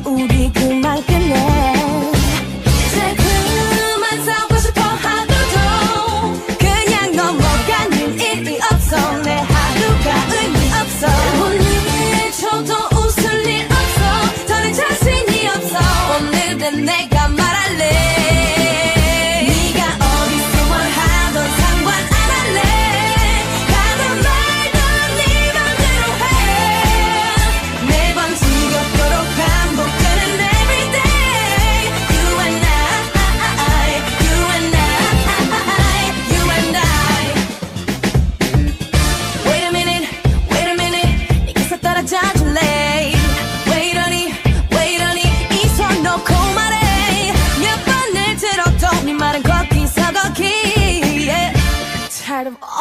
우리 그만 끝내. 이제 그만 싸우고 하도 그냥 넘어가는 일이 없어. 내 하루가 의미 없어. 혼내줘도 웃을 일 없어. 더는 자신이 없어. 오늘은 내가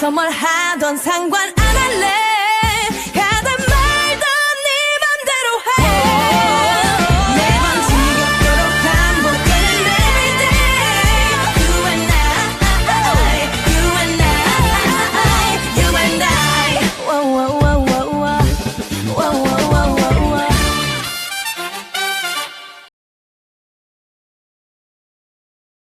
선물하던 상관 안 할래.